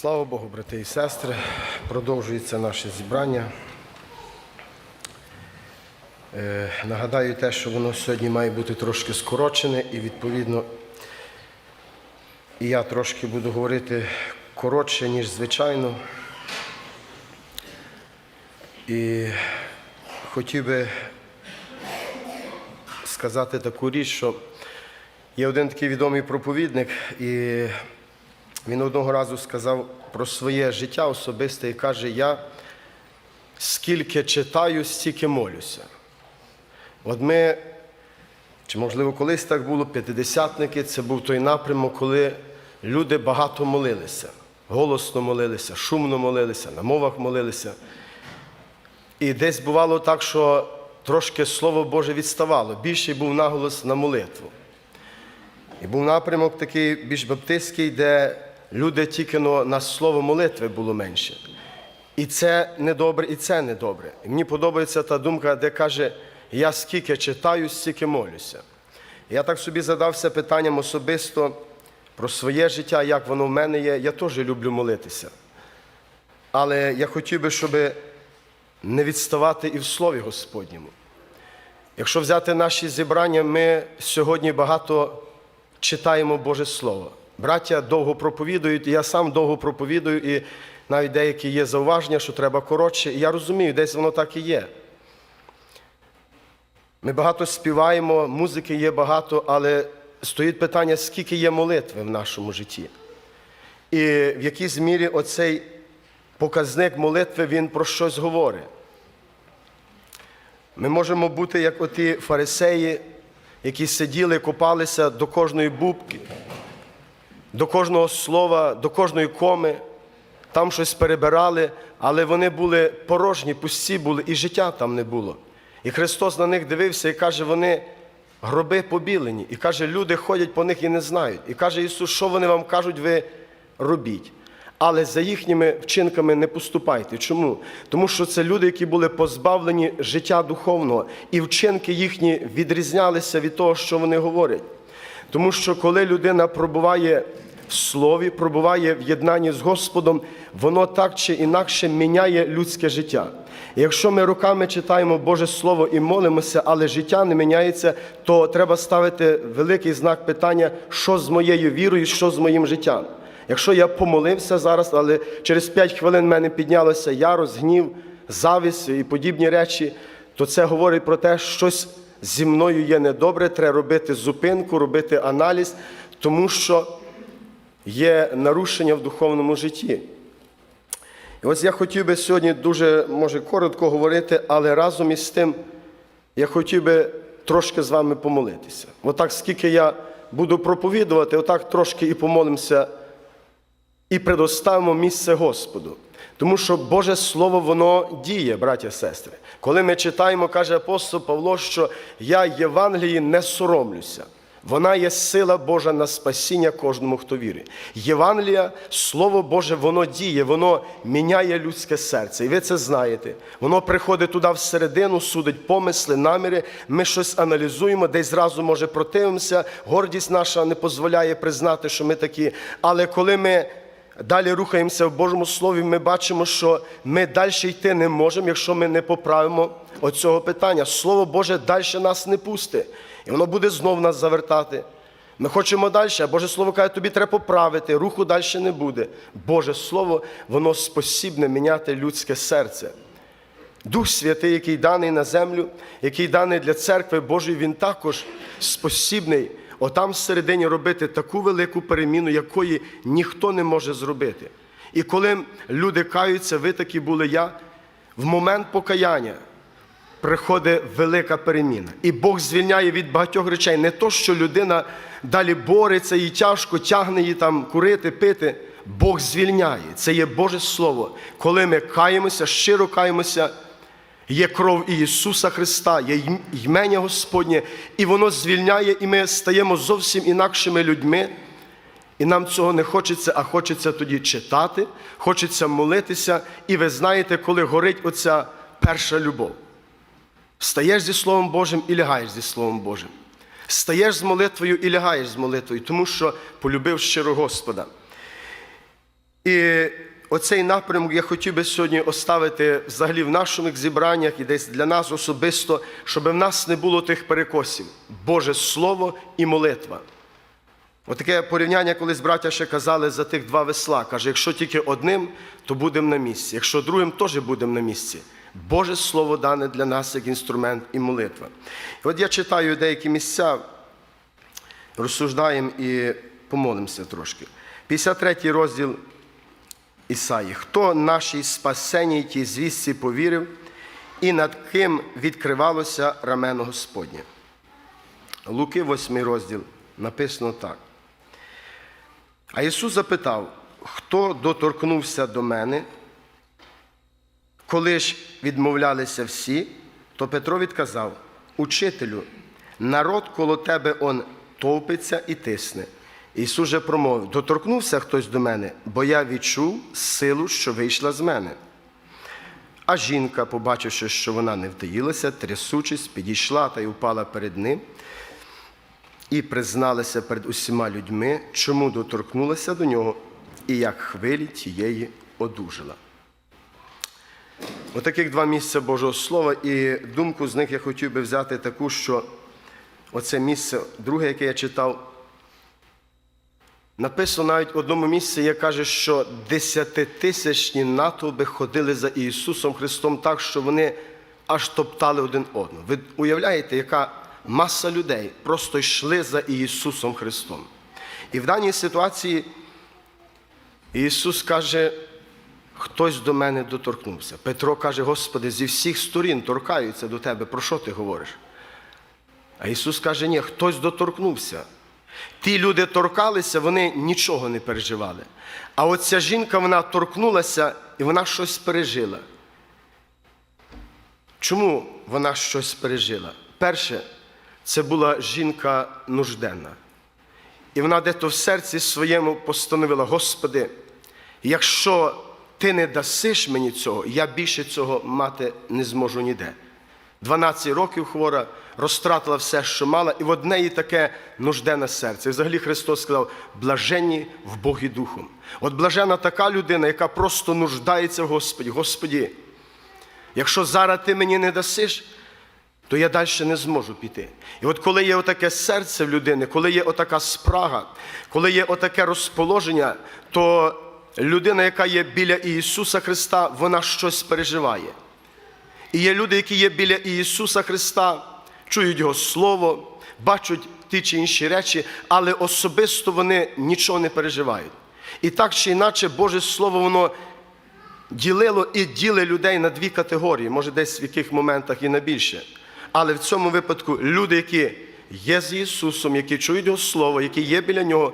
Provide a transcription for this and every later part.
Слава Богу, брати і сестри, продовжується наше зібрання. Е, нагадаю те, що воно сьогодні має бути трошки скорочене і відповідно і я трошки буду говорити коротше, ніж звичайно. І хотів би сказати таку річ, що є один такий відомий проповідник, і він одного разу сказав про своє життя особисте і каже: Я скільки читаю, стільки молюся. От ми, чи можливо колись так було, п'ятидесятники, це був той напрямок, коли люди багато молилися, голосно молилися, шумно молилися, на мовах молилися. І десь бувало так, що трошки Слово Боже відставало, більший був наголос на молитву. І був напрямок такий більш баптистський, де люди тільки но на слово молитви було менше. І це недобре, і це недобре. І мені подобається та думка, де каже, я скільки читаю, стільки молюся. Я так собі задався питанням особисто про своє життя, як воно в мене є. Я теж люблю молитися. Але я хотів би, щоб не відставати і в Слові Господньому. Якщо взяти наші зібрання, ми сьогодні багато читаємо Боже Слово. Браття довго проповідують, я сам довго проповідую, і навіть деякі є зауваження, що треба коротше. І я розумію, десь воно так і є. Ми багато співаємо, музики є багато, але стоїть питання, скільки є молитви в нашому житті. І в якійсь мірі оцей показник молитви, він про щось говорить. Ми можемо бути як оті фарисеї, які сиділи, копалися до кожної бубки, до кожного слова, до кожної коми, там щось перебирали, але вони були порожні, пусті були, і життя там не було. І Христос на них дивився і каже, вони гроби побілені. І каже, люди ходять по них і не знають. І каже Ісус, що вони вам кажуть, ви робіть. Але за їхніми вчинками не поступайте. Чому? Тому що це люди, які були позбавлені життя духовного, і вчинки їхні відрізнялися від того, що вони говорять. Тому що коли людина пробуває в слові, пробуває в єднанні з Господом, воно так чи інакше міняє людське життя. Якщо ми руками читаємо Боже Слово і молимося, але життя не міняється, то треба ставити великий знак питання, що з моєю вірою, що з моїм життям. Якщо я помолився зараз, але через 5 хвилин в мене піднялося ярость, гнів, завість і подібні речі, то це говорить про те, що щось зі мною є недобре, треба робити зупинку, робити аналіз, тому що є нарушення в духовному житті. І ось я хотів би сьогодні дуже, може, коротко говорити, але разом із тим я хотів би трошки з вами помолитися. Отак, скільки я буду проповідувати, отак трошки і помолимося і предоставимо місце Господу. Тому що Боже Слово, воно діє, браття і сестри. Коли ми читаємо, каже апостол Павло, що я Євангелії не соромлюся. Вона є сила Божа на спасіння кожному, хто вірить. Євангелія, Слово Боже, воно діє, воно міняє людське серце. І ви це знаєте. Воно приходить туди всередину, судить помисли, наміри. Ми щось аналізуємо, десь зразу, може, противимося. Гордість наша не дозволяє признати, що ми такі. Але коли ми далі рухаємося в Божому Слові, ми бачимо, що ми далі йти не можемо, якщо ми не поправимо оцього питання. Слово Боже далі нас не пусте. І воно буде знов нас завертати. Ми хочемо далі, а Боже Слово каже, тобі треба поправити, руху далі не буде. Боже Слово, воно спосібне міняти людське серце. Дух Святий, який даний на землю, який даний для церкви Божої, він також спосібний отам всередині робити таку велику переміну, якої ніхто не може зробити. І коли люди каються, ви такі були я, в момент покаяння приходить велика переміна. І Бог звільняє від багатьох речей. Не то, що людина далі бореться і тяжко тягне її там курити, пити. Бог звільняє. Це є Боже Слово. Коли ми каємося, щиро каємося, є кров Ісуса Христа, є ймення Господнє, і воно звільняє, і ми стаємо зовсім інакшими людьми. І нам цього не хочеться, а хочеться тоді читати, хочеться молитися. І ви знаєте, коли горить оця перша любов. Стаєш зі Словом Божим і лягаєш зі Словом Божим. Стаєш з молитвою і лягаєш з молитвою, тому що полюбив щиро Господа. І оцей напрямок я хотів би сьогодні оставити взагалі в наших зібраннях і десь для нас особисто, щоб в нас не було тих перекосів. Боже Слово і молитва. Отаке порівняння, колись браття ще казали за тих два весла. Каже, якщо тільки одним, то будемо на місці. Якщо другим, теж будемо на місці. Боже Слово дане для нас як інструмент і молитва. І от я читаю деякі місця, розсуждаємо і помолимося трошки. 53 розділ Ісаї. Хто нашій спасенній тій звістці повірив, і над ким відкривалося рамено Господнє. Луки, 8 розділ, написано так. А Ісус запитав, хто доторкнувся до мене, коли ж відмовлялися всі, то Петро відказав: Учителю, народ коло тебе он товпиться і тисне. Ісус же промовив: доторкнувся хтось до мене, бо я відчув силу, що вийшла з мене. А жінка, побачивши, що вона не вдаїлася, трясучись, підійшла та й упала перед ним і призналася перед усіма людьми, чому доторкнулася до нього, і як хвилі тієї одужала. Отаких два місця Божого Слова, і думку з них я хотів би взяти таку, що оце місце, друге, яке я читав, написано навіть в одному місці, я каже, що десятитисячні натовби ходили за Ісусом Христом так, що вони аж топтали один одного. Ви уявляєте, яка маса людей просто йшли за Ісусом Христом. І в даній ситуації Ісус каже, хтось до мене доторкнувся. Петро каже, Господи, зі всіх сторін торкаються до Тебе. Про що ти говориш? А Ісус каже, ні, хтось доторкнувся. Ті люди торкалися, вони нічого не переживали. А от ця жінка, вона торкнулася і вона щось пережила. Чому вона щось пережила? Перше, це була жінка нужденна. І вона дето в серці своєму постановила: Господи, якщо ти не дасиш мені цього, я більше цього мати не зможу ніде. 12 років хвора, розтратила все, що мала, і в одне її таке нужденне серце. І взагалі Христос сказав: блаженні в Богі Духом. От блажена така людина, яка просто нуждається в Господі. Господі, якщо зараз ти мені не дасиш, то я далі не зможу піти. І от коли є отаке серце в людини, коли є отака спрага, коли є отаке розположення, то людина, яка є біля Ісуса Христа, вона щось переживає. І є люди, які є біля Ісуса Христа, чують Його Слово, бачать ті чи інші речі, але особисто вони нічого не переживають. І так чи інакше, Боже Слово, воно ділило і ділить людей на дві категорії, може десь в яких моментах і на більше. Але в цьому випадку люди, які є з Ісусом, які чують Його Слово, які є біля Нього,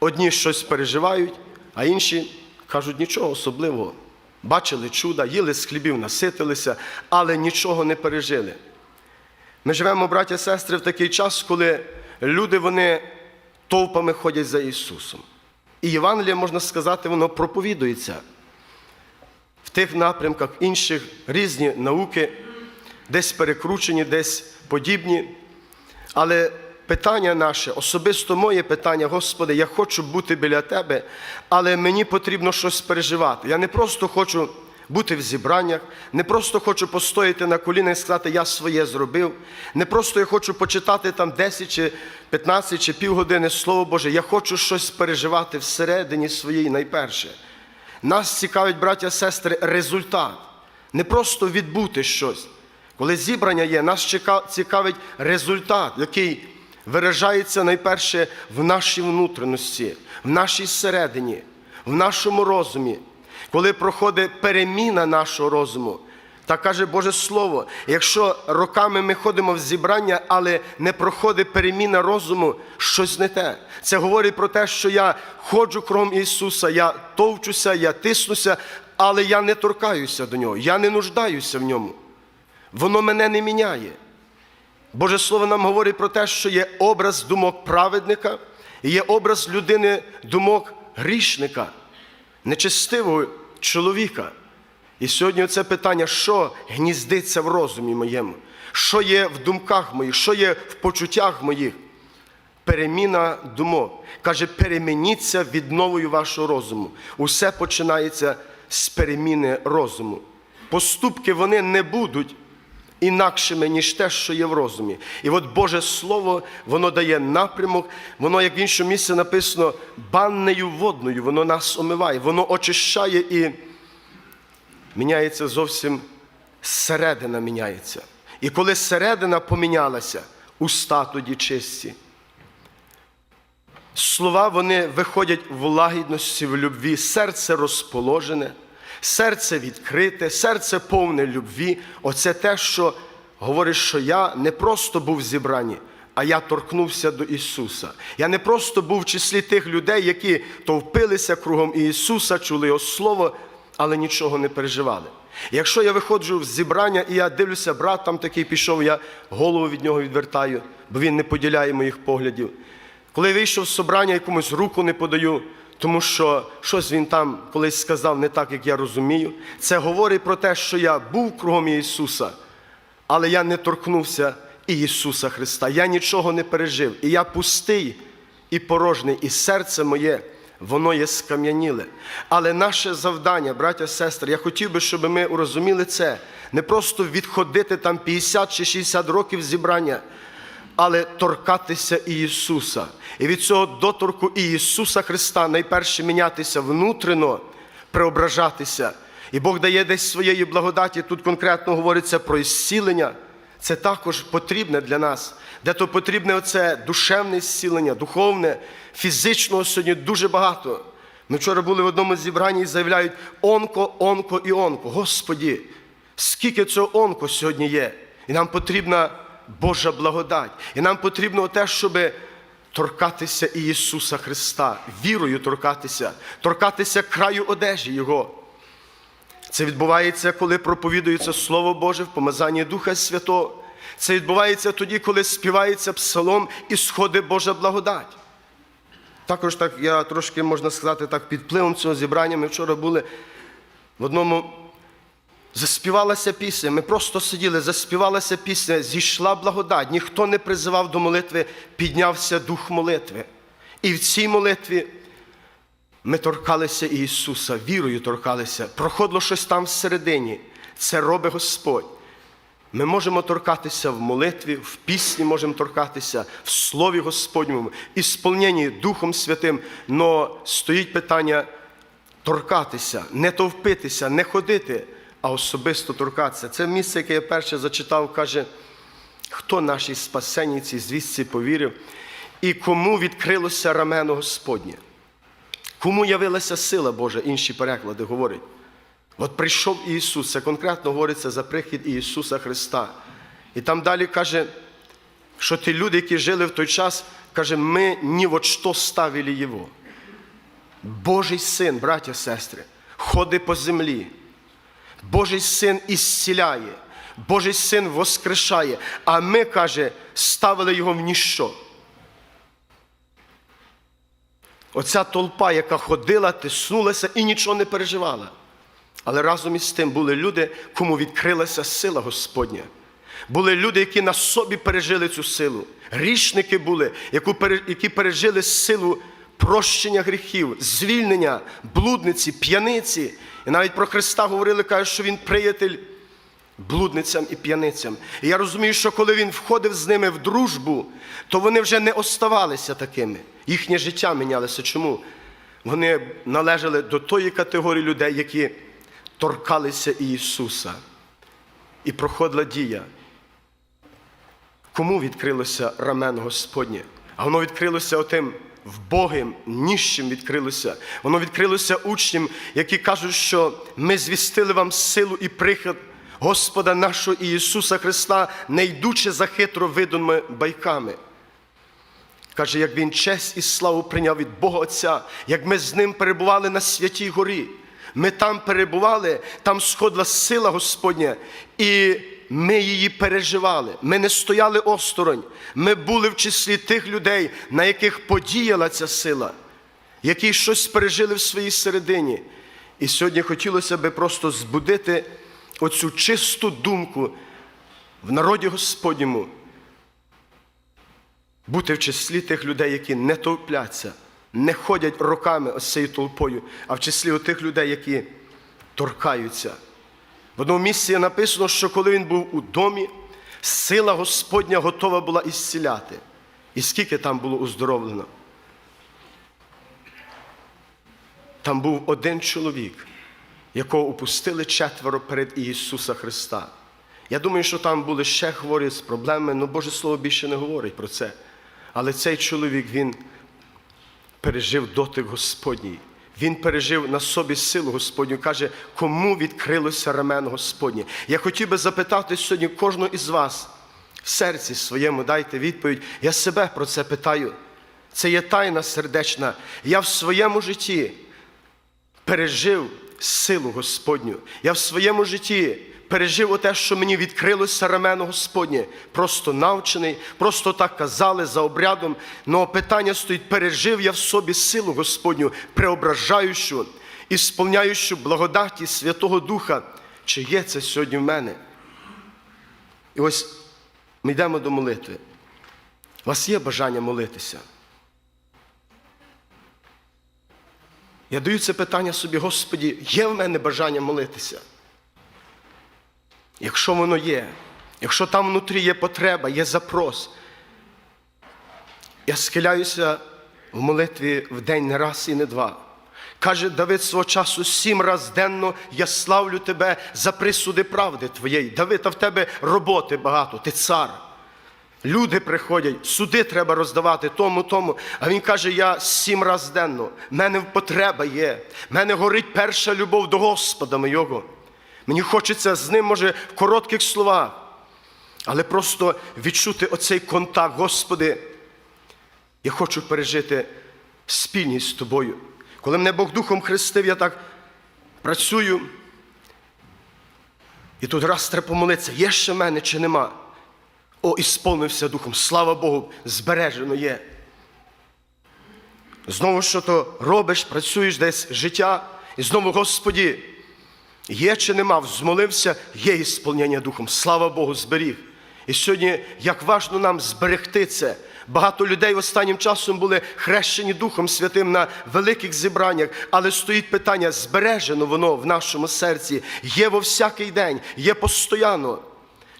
одні щось переживають, а інші кажуть нічого особливого. Бачили чуда, їли з хлібів, наситилися, але нічого не пережили. Ми живемо, браття і сестри, в такий час, коли люди вони товпами ходять за Ісусом. І Євангеліє, можна сказати, воно проповідується в тих напрямках інших різні науки, десь перекручені, десь подібні. Але питання наше, особисто моє питання, Господи, я хочу бути біля Тебе, але мені потрібно щось переживати. Я не просто хочу бути в зібраннях, не просто хочу постояти на колінах і сказати, я своє зробив. Не просто я хочу почитати там 10 чи 15 чи півгодини Слово Боже. Я хочу щось переживати всередині своїй найперше. Нас цікавить, браття сестри, результат. Не просто відбути щось. Коли зібрання є, нас цікавить результат, який виражається найперше в нашій внутрішності, в нашій середині, в нашому розумі. Коли проходить переміна нашого розуму, так каже Боже Слово, якщо роками ми ходимо в зібрання, але не проходить переміна розуму, щось не те. Це говорить про те, що я ходжу кром Ісуса, я товчуся, я тиснуся, але я не торкаюся до Нього, я не нуждаюся в ньому. Воно мене не міняє. Боже Слово нам говорить про те, що є образ думок праведника і є образ людини думок грішника, нечестивого чоловіка. І сьогодні це питання, що гніздиться в розумі моєму, що є в думках моїх, що є в почуттях моїх. переміна думок. Каже, перемініться відновою вашого розуму. Усе починається з переміни розуму. Поступки вони не будуть інакшими, ніж те, що є в розумі. І от Боже Слово, воно дає напрямок, воно, як в іншому місці написано, баннею водною, воно нас омиває, воно очищає і міняється зовсім середина міняється. І коли середина помінялася, уста тоді чисті. Слова вони виходять в лагідності, в любві, серце розположене, серце відкрите, серце повне любві. Оце те, що говорить, що я не просто був в зібранні, а я торкнувся до Ісуса. Я не просто був в числі тих людей, які товпилися кругом Ісуса, чули Його Слово, але нічого не переживали. Якщо я виходжу в зібрання і я дивлюся, брат там такий пішов, я голову від нього відвертаю, бо він не поділяє моїх поглядів. Коли я вийшов з собрання, якомусь руку не подаю, тому що щось він там колись сказав не так, як я розумію. Це говорить про те, що я був кругом Ісуса, але я не торкнувся і Ісуса Христа. Я нічого не пережив. І я пустий і порожний, і серце моє, воно є скам'яніле. Але наше завдання, браття, сестри, я хотів би, щоб ми урозуміли це, не просто відходити там 50 чи 60 років зібрання але торкатися Ісуса. І від цього доторку Ісуса Христа найперше мінятися внутрішно, преображатися. І Бог дає десь своєї благодаті. Тут конкретно говориться про ісцілення. Це також потрібне для нас. Де то потрібне оце душевне зцілення, духовне, фізичного сьогодні дуже багато. Ми вчора були в одному зібранні і заявляють онко, онко і онко. Господі, скільки цього онко сьогодні є? І нам потрібна Божа благодать. І нам потрібно те, щоб торкатися і Ісуса Христа, вірою торкатися, торкатися краю одежі Його. Це відбувається, коли проповідується Слово Боже в помазанні Духа Святого. Це відбувається тоді, коли співається псалом і сходить Божа благодать. Також так я трошки, можна сказати, так під впливом цього зібрання. Ми вчора були в одному Заспівалася пісня, ми просто сиділи, заспівалася пісня, зійшла благодать, ніхто не призивав до молитви, піднявся дух молитви. І в цій молитві ми торкалися Ісуса, вірою торкалися. Проходило щось там всередині. Це робить Господь. Ми можемо торкатися в молитві, в пісні можемо торкатися, в Слові Господньому, і сповненні Духом Святим. Но стоїть питання торкатися, не товпитися, не ходити а особисто торкатися. Це місце, яке я перше зачитав, каже, хто нашій спасенниці звістці повірив, і кому відкрилося рамено Господнє, кому явилася сила Божа, інші переклади говорять. От прийшов Ісус, це конкретно говориться за прихід Ісуса Христа. І там далі каже, що ті люди, які жили в той час, каже, ми ні во що ставили Його. Божий син, браття, сестри, ходить по землі. Божий син ісціляє, Божий син воскрешає, а ми, каже, ставили його в ніщо. Оця толпа, яка ходила, тиснулася і нічого не переживала. Але разом із тим були люди, кому відкрилася сила Господня. Були люди, які на собі пережили цю силу. Грішники були, які пережили силу прощення гріхів, звільнення, блудниці, п'яниці. І навіть про Христа говорили, кажуть, що Він приятель блудницям і п'яницям. І я розумію, що коли він входив з ними в дружбу, то вони вже не оставалися такими. Їхнє життя мінялося. Чому? Вони належали до тої категорії людей, які торкалися Ісуса. І проходила дія. Кому відкрилося рамен Господнє? А воно відкрилося отим вбогим, ніщим відкрилося. Воно відкрилося учням, які кажуть, що ми звістили вам силу і прихід Господа нашого Ісуса Христа, не йдучи за хитро виданими байками. Каже, як Він честь і славу прийняв від Бога Отця, як ми з ним перебували на святій горі. Ми там перебували, там сходила сила Господня, і ми її переживали. Ми не стояли осторонь. Ми були в числі тих людей, на яких подіяла ця сила, які щось пережили в своїй середині. І сьогодні хотілося би просто збудити оцю чисту думку в народі Господньому. бути в числі тих людей, які не товпляться, не ходять роками ось цією толпою, а в числі тих людей, які торкаються. В одному місці написано, що коли він був у домі, сила Господня готова була ісціляти. І скільки там було уздоровлено? Там був один чоловік, якого упустили четверо перед Ісуса Христа. Я думаю, що там були ще хворі з проблемами, але Боже Слово більше не говорить про це. Але цей чоловік, він пережив дотик Господній. Він пережив на собі силу Господню. Каже, кому відкрилося рамен Господнє. Я хотів би запитати сьогодні кожного із вас в серці своєму дайте відповідь. Я себе про це питаю. Це є тайна сердечна. Я в своєму житті пережив силу Господню. Я в своєму житті пережив те, що мені відкрилося рамено Господнє. Просто навчений, просто так казали за обрядом. Но питання стоїть, пережив я в собі силу Господню, преображаючу і сповняючу благодаті Святого Духа. Чи є це сьогодні в мене? І ось ми йдемо до молитви. У вас є бажання молитися? Я даю це питання собі, Господі, є в мене бажання молитися? Якщо воно є, якщо там внутрі є потреба, є запрос, я схиляюся в молитві в день не раз і не два. Каже Давид свого часу сім раз денно я славлю тебе за присуди правди твоєї. Давид, а в тебе роботи багато, ти цар. Люди приходять, суди треба роздавати тому, тому. А він каже: я сім раз денно, в мене потреба є. В мене горить перша любов до Господа моєго. Мені хочеться з ним, може, в коротких словах, але просто відчути оцей контакт, Господи. Я хочу пережити спільність з тобою. Коли мене Бог Духом хрестив, я так працюю. І тут раз треба помолитися, є ще мене чи нема. О, і сповнився Духом. Слава Богу, збережено є. Знову що то робиш, працюєш десь життя, і знову, Господі, є чи нема, взмолився, є ісполнення Духом. Слава Богу, зберіг. І сьогодні, як важно нам зберегти це. Багато людей останнім часом були хрещені Духом Святим на великих зібраннях, але стоїть питання, збережено воно в нашому серці, є во всякий день, є постоянно,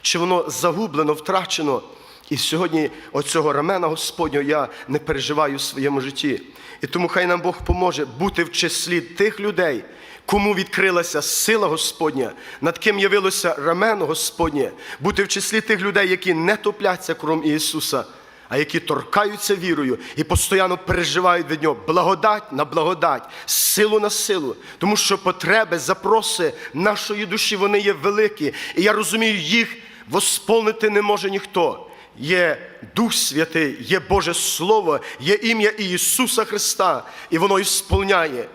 чи воно загублено, втрачено. І сьогодні оцього рамена Господнього я не переживаю в своєму житті. І тому хай нам Бог поможе бути в числі тих людей, кому відкрилася сила Господня, над ким явилося рамено Господнє, бути в числі тих людей, які не топляться кром Ісуса, а які торкаються вірою і постійно переживають від Нього благодать на благодать, силу на силу, тому що потреби, запроси нашої душі, вони є великі. І я розумію, їх восполнити не може ніхто. Є Дух Святий, є Боже Слово, є ім'я Ісуса Христа, і воно ісполняє.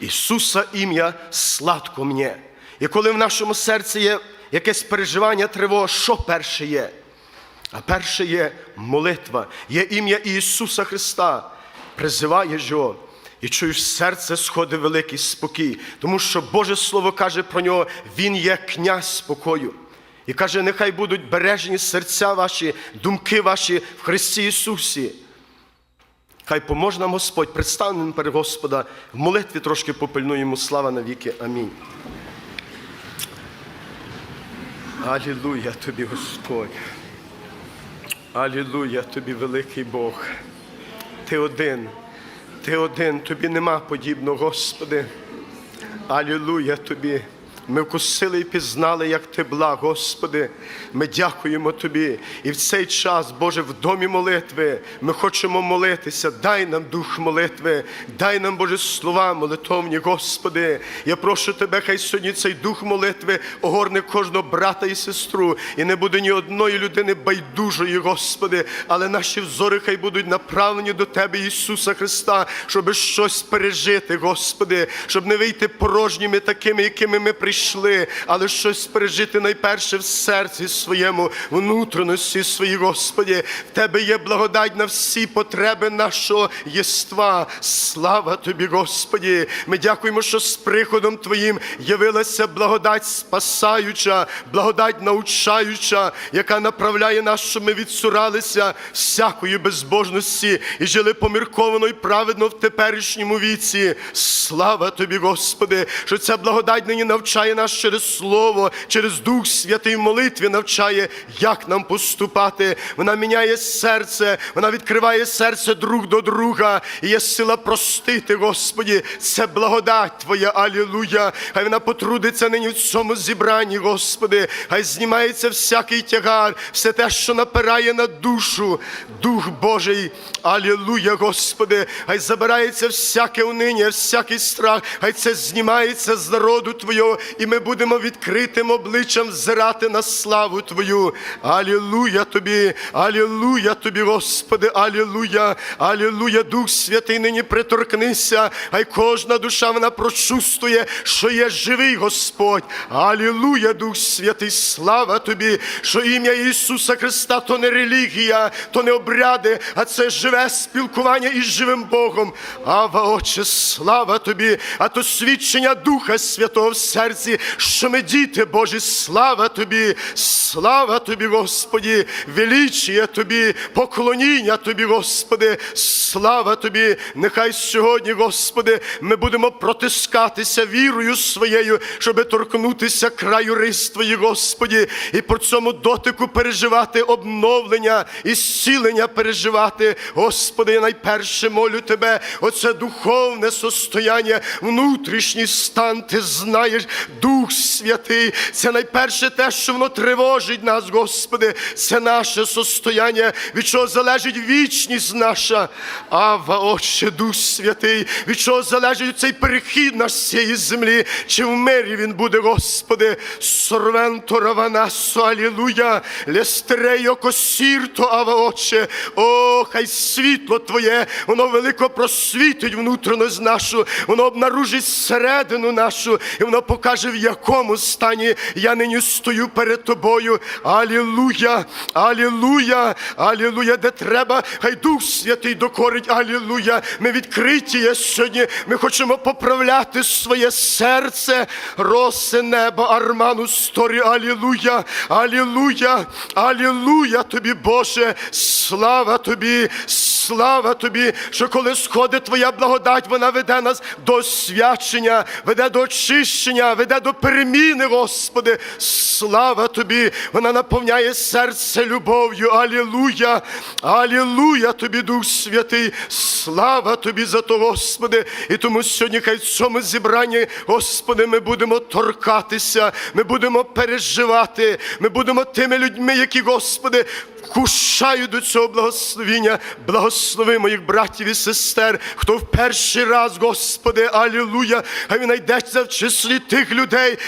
Ісуса ім'я сладко мені. І коли в нашому серці є якесь переживання, тривога, що перше є? А перше є молитва, є ім'я Ісуса Христа. Призиваєш його і чуєш серце сходить великий спокій, тому що Боже Слово каже про нього, Він є князь спокою. І каже, нехай будуть бережені серця ваші, думки ваші в Христі Ісусі. Хай поможе нам Господь, представимо перед Господа, в молитві трошки попильнуємо слава навіки. Амінь. Алілуя тобі, Господь. Алілуя тобі, великий Бог. Ти один, ти один, тобі нема подібного, Господи. Алілуя тобі. Ми вкусили і пізнали, як ти благ, Господи. Ми дякуємо Тобі. І в цей час, Боже, в домі молитви ми хочемо молитися. Дай нам дух молитви, дай нам, Боже, слова молитовні, Господи. Я прошу Тебе, хай сьогодні цей дух молитви огорне кожного брата і сестру. І не буде ні одної людини байдужої, Господи, але наші взори хай будуть направлені до Тебе, Ісуса Христа, щоб щось пережити, Господи, щоб не вийти порожніми такими, якими ми прийшли прийшли, але щось пережити найперше в серці своєму, внутрішності своїй, Господі. В Тебе є благодать на всі потреби нашого єства. Слава Тобі, Господі. Ми дякуємо, що з приходом Твоїм явилася благодать спасаюча, благодать научаюча, яка направляє нас, щоб ми відсуралися всякої безбожності і жили помірковано і праведно в теперішньому віці. Слава Тобі, Господи, що ця благодать нині навчає нас через Слово, через Дух Святий в молитві навчає, як нам поступати. Вона міняє серце, вона відкриває серце друг до друга. І є сила простити, Господі. Це благодать Твоя, Алілуя. Хай вона потрудиться нині в цьому зібранні, Господи. Хай знімається всякий тягар, все те, що напирає на душу, Дух Божий. Алілуя, Господи. Хай забирається всяке униння, всякий страх. Хай це знімається з народу Твого, і ми будемо відкритим обличчям взирати на славу Твою. Алілуя Тобі, Алілуя Тобі, Господи, Алілуя, Алілуя, Дух Святий, нині приторкнися, хай кожна душа вона прочувствує, що є живий Господь. Алілуя, Дух Святий, слава Тобі, що ім'я Ісуса Христа то не релігія, то не обряди, а це живе спілкування із живим Богом. Ава, Отче, слава Тобі, а то свідчення Духа Святого в серці, що ми діти слава Тобі, слава Тобі, Господі, величіє Тобі, поклоніння Тобі, Господи, слава Тобі. Нехай сьогодні, Господи, ми будемо протискатися вірою своєю, щоби торкнутися краю рис Твої, Господі, і по цьому дотику переживати обновлення і зцілення переживати. Господи, я найперше молю Тебе, оце духовне состояння, внутрішній стан, Ти знаєш, Дух Святий, це найперше те, що воно тривожить нас, Господи, це наше состояння, від чого залежить вічність наша. Ава, Отче, Дух Святий, від чого залежить цей перехід наш з цієї землі, чи в мирі він буде, Господи, сорвенто раванасо, алілуя, лестерейо косірто, ава, Отче, о, хай світло Твоє, воно велико просвітить внутрішність нашу, воно обнаружить середину нашу, і воно покаже, в якому стані я нині стою перед Тобою. Алілуя, алілуя, алілуя, де треба, хай Дух Святий докорить, алілуя. Ми відкриті є сьогодні, ми хочемо поправляти своє серце, роси неба, арману сторі, алілуя, алілуя, алілуя тобі, Боже, слава тобі, слава тобі, що коли сходить Твоя благодать, вона веде нас до освячення, веде до очищення, веде до переміни, Господи. Слава тобі, вона наповняє серце любов'ю. Алілуя, алілуя тобі, Дух Святий, слава тобі за то, Господи. І тому сьогодні хай в цьому зібранні, Господи, ми будемо торкатися, ми будемо переживати, ми будемо тими людьми, які, Господи, вкушаю до цього благословіння, благослови моїх братів і сестер, хто в перший раз, Господи, алілуя, хай він знайдеться в числі тих людей,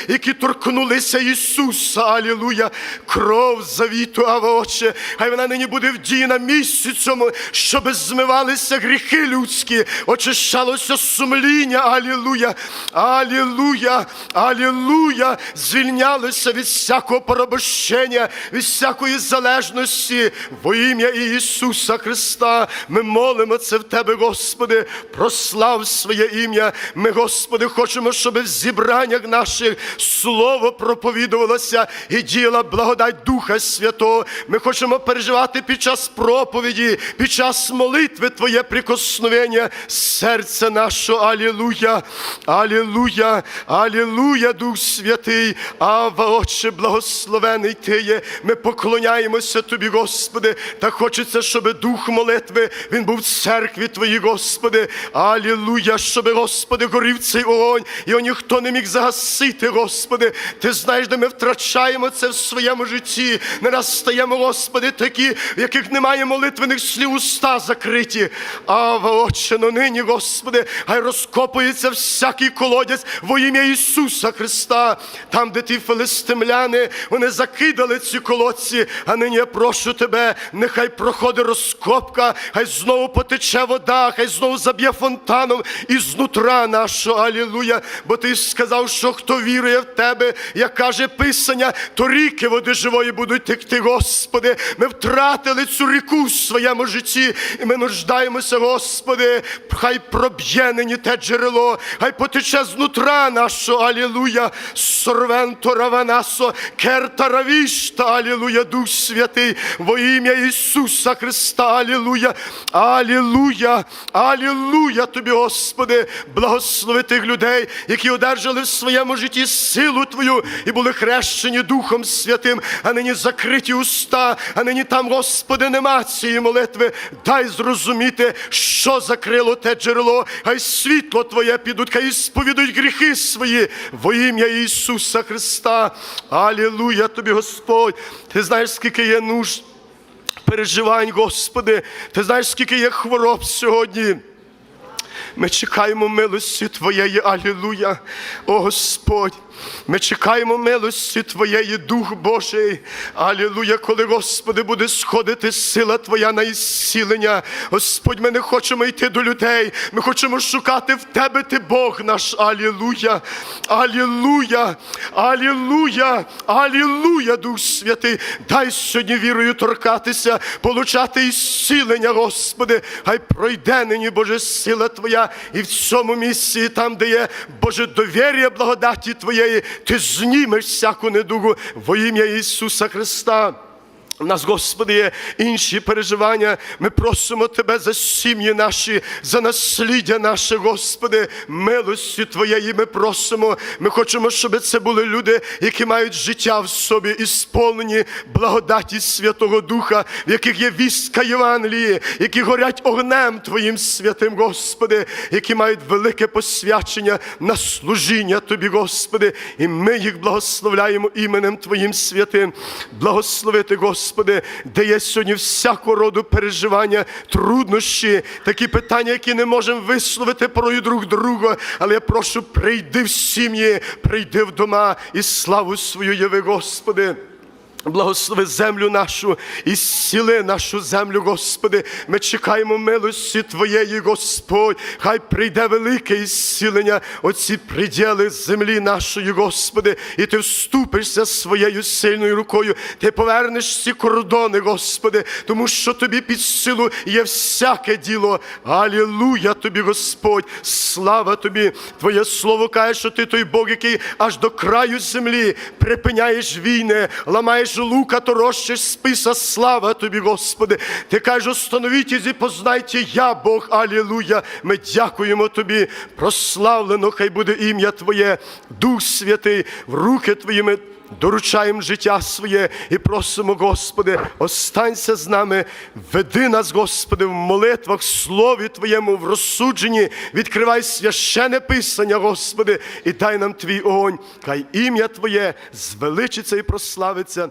які торкнулися Ісуса, алілуя, кров завіту, ава Отче, хай вона нині буде вдіяна місці цьому, щоб змивалися гріхи людські, очищалося сумління, алілуя, алілуя, алілуя, звільнялося від всякого порабощення, від всякої залежності во ім'я Ісуса Христа. Ми молимо це в Тебе, Господи, прослав своє ім'я. Ми, Господи, хочемо, щоб в зібраннях наших слово проповідувалося і діяла благодать Духа Святого. Ми хочемо переживати під час проповіді, під час молитви Твоє прикосновення серця нашого. Алілуя, Алілуя, Алілуя, Дух Святий, Ава, Отче, благословений Ти є. Ми поклоняємося Тобі, Господи, та хочеться, щоб дух молитви він був в церкві Твоїй, Господи. Алілуя, щоб, Господи, горів цей огонь, його ніхто не міг загасити, Господи. Ти знаєш, де ми втрачаємо це в своєму житті. Не раз стаємо, Господи, такі, в яких немає молитвених слів, уста закриті. Ава, Отче, но нині, Господи, хай розкопується всякий колодязь во ім'я Ісуса Христа. Там, де ті филистимляни, вони закидали ці колодці, а нині я прошу Тебе, нехай проходить розкопка, хай знову потече вода, хай знову заб'є фонтаном із нутра нашого. Алілуя. Бо ти сказав, що хто вірує в Тебе, як каже Писання, то ріки води живої будуть текти, Господи. Ми втратили цю ріку в своєму житті, і ми нуждаємося, Господи. Хай проб'є нині те джерело, хай потече знутра нашого, Алілуя, сорвенто раванасо, керта равішта, Алілуя, Дух Святий, во ім'я Ісуса Христа, Алілуя, Алілуя, Алілуя Тобі, Господи, благослови тих людей, які одержали в своєму житті силу Твою і були хрещені Духом Святим, а нині закриті уста, а нині там, Господи, нема цієї молитви. Дай зрозуміти, що закрило те джерело, хай світло Твоє підуть, хай сповідують гріхи свої во ім'я Ісуса Христа. Алілуя Тобі, Господь. Ти знаєш, скільки є нужд переживань, Господи. Ти знаєш, скільки є хвороб сьогодні. Ми чекаємо милості Твоєї, Алілуя, о Господь. Ми чекаємо милості Твоєї, Дух Божий. Алілуя, коли, Господи, буде сходити сила Твоя на ісцілення. Господь, ми не хочемо йти до людей. Ми хочемо шукати в Тебе, Ти Бог наш. Алілуя, Алілуя, Алілуя, Алілуя, Дух Святий. Дай сьогодні вірою торкатися, получати ісцілення, Господи. Хай пройде нині, Боже, сила Твоя і в цьому місці, там, де є Боже довір'я благодаті Твоєї, Ти знімеш всяку недугу во ім'я Ісуса Христа. У нас, Господи, є інші переживання. Ми просимо Тебе за сім'ї наші, за насліддя наше, Господи, милості Твоєї ми просимо. Ми хочемо, щоб це були люди, які мають життя в собі, і сповнені благодаті Святого Духа, в яких є вістка Євангелії, які горять огнем Твоїм святим, Господи, які мають велике посвячення на служіння Тобі, Господи, і ми їх благословляємо іменем Твоїм святим. Благословити, Господи, де є сьогодні всякого роду переживання, труднощі, такі питання, які не можемо висловити порою друг друга. Але я прошу, прийди в сім'ї, прийди в дома і славу свою яви, Господи. Благослови землю нашу і зціли нашу землю, Господи. Ми чекаємо милості Твоєї, Господь. Хай прийде велике ісцілення, оці приділи землі нашої, Господи, і Ти вступишся своєю сильною рукою. Ти повернеш ці кордони, Господи, тому що Тобі під силу є всяке діло. Алілуя Тобі, Господь, слава Тобі. Твоє слово каже, що Ти той Бог, який аж до краю землі припиняєш війни, ламаєш лука, торощиш списа, слава тобі, Господи. Ти кажеш, остановіть і познайте, я Бог, Алілуя. Ми дякуємо тобі. Прославлено, хай буде ім'я Твоє, Дух Святий, в руки Твоїми. Доручаємо життя своє і просимо, Господи, останься з нами, веди нас, Господи, в молитвах, в слові Твоєму, в розсудженні, відкривай священне писання, Господи, і дай нам Твій огонь. Хай ім'я Твоє звеличиться і прославиться.